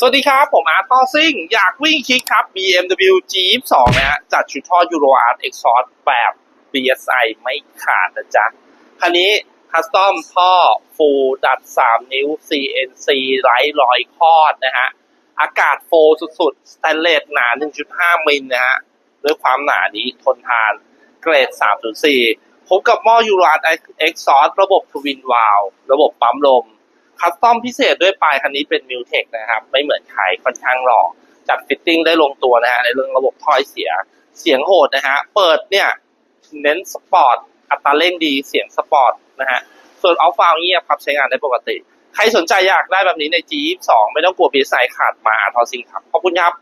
สวัสดีครับ ผมอาร์ตทอซิ่ง อยากวิ่งคิกครับ BMW G22 นะฮะจัดชุดท่อ Euro Art Exhaust แบบ BSI ไม่ขาดนะจ๊ะ คันนี้คัสตอมท่อฟูลดัด 3 นิ้ว CNC ไร้รอยคอดนะฮะ อากาศโฟลสุดๆ สแตนเลสหนา 1.5 มิลนะฮะ ด้วยความหนานี้ทนทานเกรด 3.4พบกับหม้อ Euro Art Exhaust ระบบทวินวาลระบบปั๊มลม คัสตอมพิเศษด้วยปลายคันนี้เป็นมิวเทคนะครับ ไม่เหมือนใครค่อนข้างหล่อจัดฟิตติ้งได้ลงตัวนะฮะในเรื่องระบบถ้อยเสียเสียงโหดนะฮะเปิดเนี่ยเน้นสปอร์ตอัตราเร่งดีเสียงสปอร์ตนะฮะส่วนออฟฟาวเงียบครับใช้งานได้ปกติ ใครสนใจอยากได้แบบนี้ใน G22 ไม่ต้องกลัวบีไซขาดมาอาทอซิงครับ ขอบคุณครับ